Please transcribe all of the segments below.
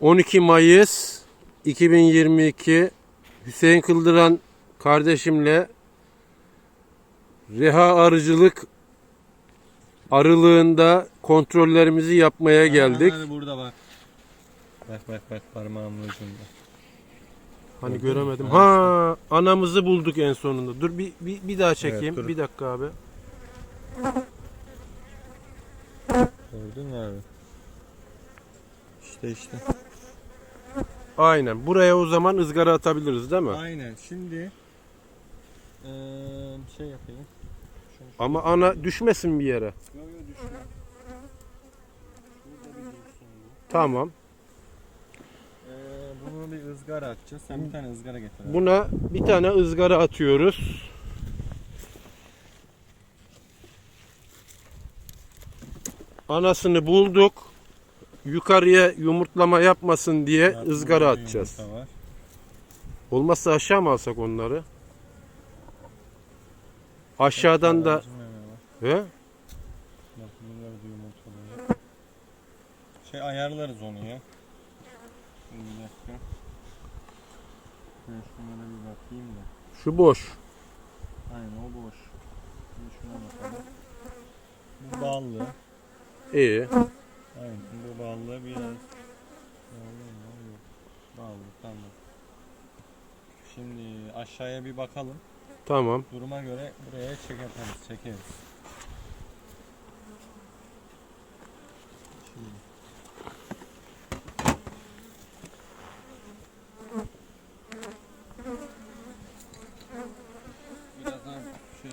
12 Mayıs 2022 Hüseyin Kıldıran kardeşimle reha arıcılık arılığında kontrollerimizi yapmaya geldik. Hadi burada bak. Bak bak bak parmağımın ucunda. Hani Gördün mü? göremedim. Ha, Ha anamızı bulduk en sonunda. Dur bir bir, bir daha çekeyim. dur. bir dakika abi. Gördün mü abi? İşte işte. Aynen. Buraya o zaman ızgara atabiliriz değil mi? Aynen. Şimdi eee şey yapayım. Şunu Ama ana düşmesin bir yere. Yo yo düşme. Şurada bir dursun bu. Tamam. Bunu bir ızgara atacağız. Sen bir tane ızgara getir. abi. Buna bir tane ızgara atıyoruz. Anasını bulduk. Yukarıya yumurtlama yapmasın diye Bak, ızgara atacağız. Olmazsa aşağı mı alsak onları? Aşağıdan da he? Şey ayarlarız onu ya. Bir dakika. Ben şunlara bir bakayım da. Şu boş. Aynen o boş. Şimdi şuna bakalım. Bu ballı. İyi. Aynen bu ballı biraz. Ballı mı? Yok. Ballı tamam. Şimdi aşağıya bir bakalım. Tamam. Duruma göre buraya çekeriz, çekeriz. Şimdi. Şey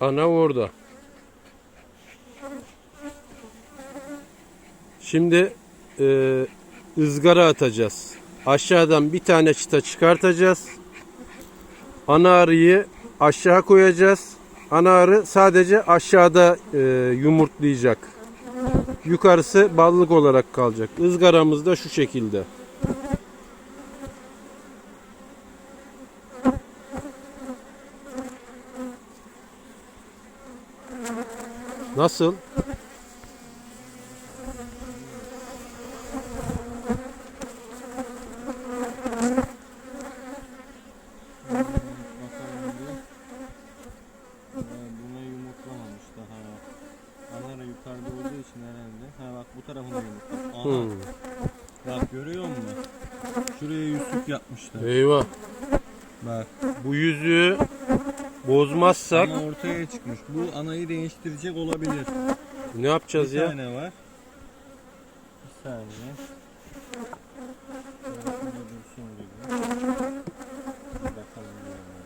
Ana orada. Şimdi e, ızgara atacağız. Aşağıdan bir tane çıta çıkartacağız. Ana arıyı aşağı koyacağız. Ana arı sadece aşağıda e, yumurtlayacak. Yukarısı ballık olarak kalacak. Izgaramız da şu şekilde. Nasıl? bakalım bir. Ee, Buna yumurtlamamış daha. Anara yukarıda olduğu için herhalde. Ha bak bu tarafına yumurtlamış. Aha. Hmm. Bak görüyor musun? Şuraya yüzük yapmışlar. Eyvah. Bak. Bu yüzüğü bozmazsak Ana ortaya çıkmış. Bu anayı değiştirecek olabilir. ne yapacağız bir ya? tane var. Bir saniye.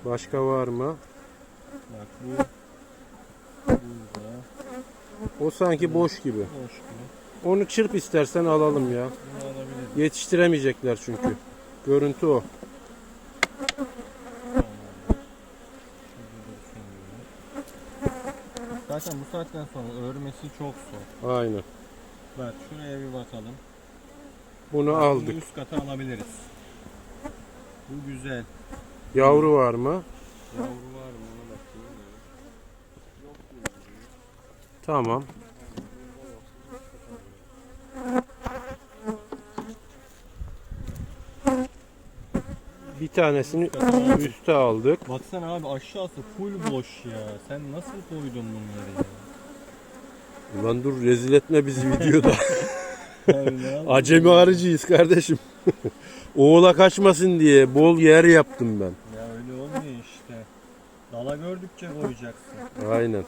Başka var mı? Bak bu O sanki boş gibi. boş gibi. Onu çırp istersen alalım ya. Bunu alabiliriz. Yetiştiremeyecekler çünkü. Görüntü o. Zaten bu saatten sonra örmesi çok zor. Aynen. Bak şuraya bir bakalım. Bunu Bak, aldık. Bunu üst kata alabiliriz. Bu güzel. Yavru var mı? Yavru var mı ona bakayım. da. Yok diye duruyor. Tamam. Bir tanesini üste aldık. Baksana abi aşağısı full boş ya. Sen nasıl koydun bunları ya? Ulan dur rezil etme bizi videoda. Acemi arıcıyız kardeşim. Oğula kaçmasın diye bol yer yaptım ben. Ya öyle olmuyor işte. Dala gördükçe koyacaksın. Aynen.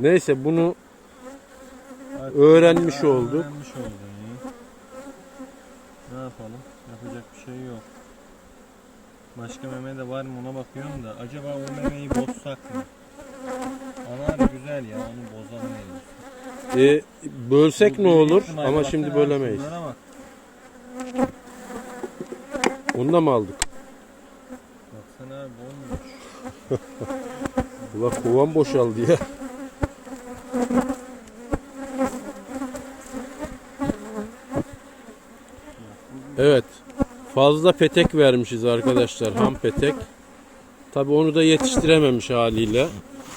Neyse bunu Artık Öğrenmiş olduk. Öğrenmiş oldun ya. Ne yapalım? Yapacak bir şey yok. Başka meme de var mı ona bakıyorum da. Acaba o memeyi bozsak mı? Ana abi güzel ya onu iyisi. e, bölsek Bu ne büyük olur ihtimalle ama baksana şimdi abi bölemeyiz. şunlara bak. Onu da mı aldık? Baksana abi olmuş. Ulan kovan boşaldı ya. Evet. Fazla petek vermişiz arkadaşlar. Ham petek. Tabi onu da yetiştirememiş haliyle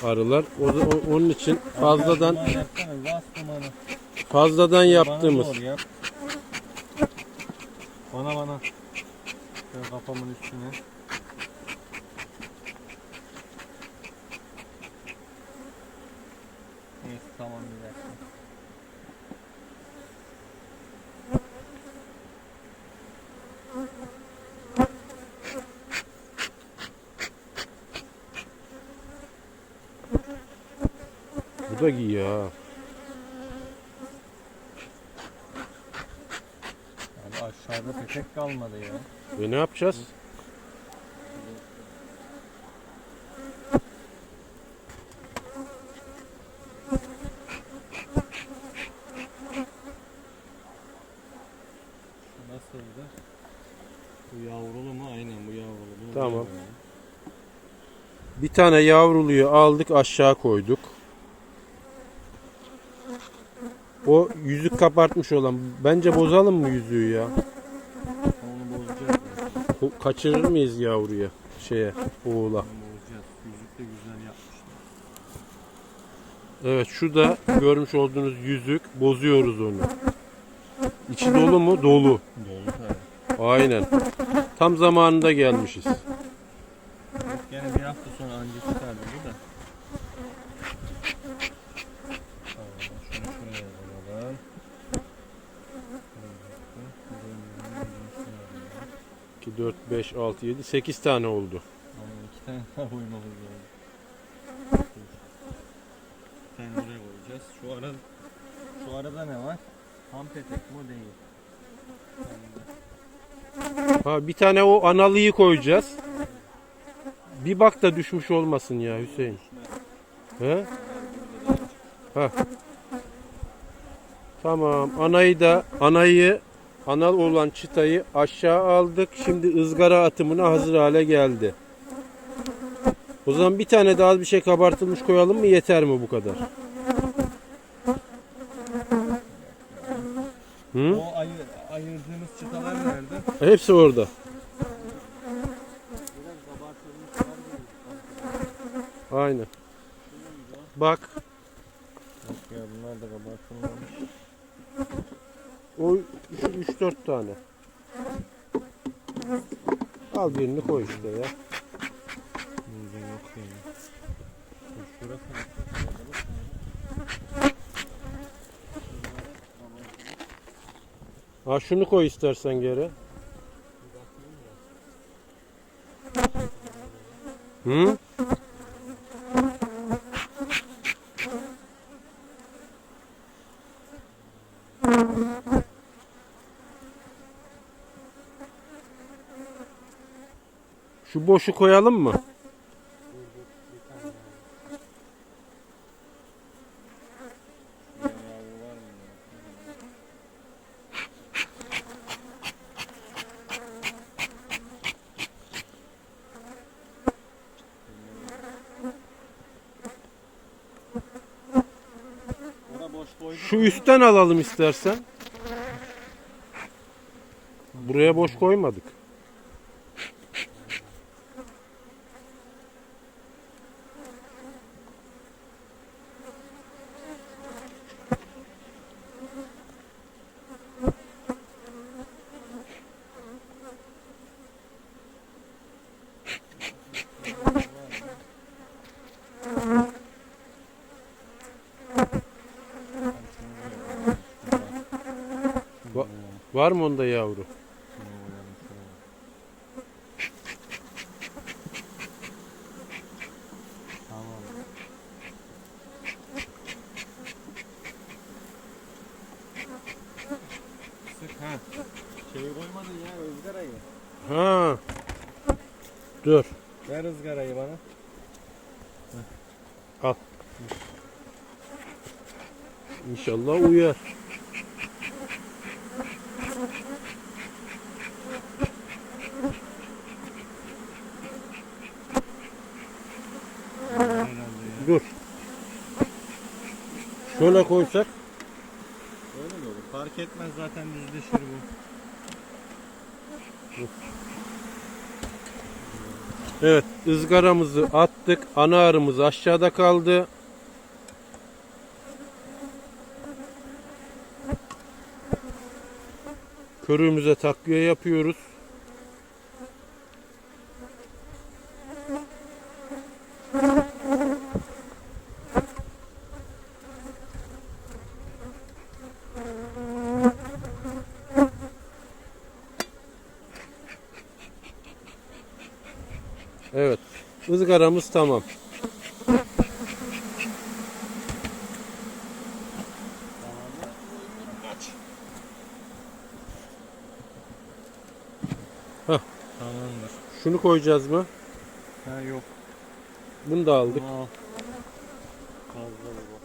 arılar. O, o- onun için fazladan. Fazladan yaptığımız. Bana bana. Şöyle kafamın üstüne. Neyse tamam bir dakika. Bu da giy ya. Abi aşağıda petek kalmadı ya. Ve ne yapacağız? Nasıldı? Bu yavrulu mu? Aynen bu yavrulu. Tamam. Bir tane yavruluyu aldık aşağı koyduk. O yüzük kabartmış olan. Bence bozalım mı yüzüğü ya? Onu bozacağız. Ko- Kaçırır mıyız yavruya? Şeye, oğula. Bozacağız. Yüzük de güzel yapmışlar. Evet şu da görmüş olduğunuz yüzük. Bozuyoruz onu. İçi dolu mu? Dolu. Dolu tabii. Aynen. Tam zamanında gelmişiz. Gene bir hafta sonra anca bu da. Tamam, şunu şuraya alalım. 2, 4, 5, 6, 7, 8 tane oldu. Ama iki tane daha koymamız lazım. Bir tane oraya koyacağız. Şu arada, şu arada ne var? Ham petek mi o değil? Ha bir tane o analıyı koyacağız. Bir bak da düşmüş olmasın ya Hüseyin. He? Ha. Tamam. Anayı da anayı anal olan çıtayı aşağı aldık. Şimdi ızgara atımına hazır hale geldi. O zaman bir tane daha bir şey kabartılmış koyalım mı? Yeter mi bu kadar? Hı? O ayır, ayırdığımız çıtalar nerede? Hepsi orada. Aynen. Bak. Yok ya bunlar da kabartılmamış. O 3-4 tane. Al birini koy işte ya. Burada yok yani. Şurası Ha şunu koy istersen geri. Hı? Şu boşu koyalım mı? Şu üstten alalım istersen. Buraya boş koymadık. Var mı onda yavru? Ha. Şeyi koymadın ya ızgarayı. Ha. Dur. Ver ızgarayı bana. İnşallah uyar. Dur. Şöyle koysak. Öyle mi olur? Fark etmez zaten düzleşir bu. Evet ızgaramızı attık. Ana arımız aşağıda kaldı. Körüğümüze takviye yapıyoruz. Evet. Izgaramız tamam. Hah. Tamamdır. Şunu koyacağız mı? Ha yok. Bunu da aldık. Aa. Fazla bu.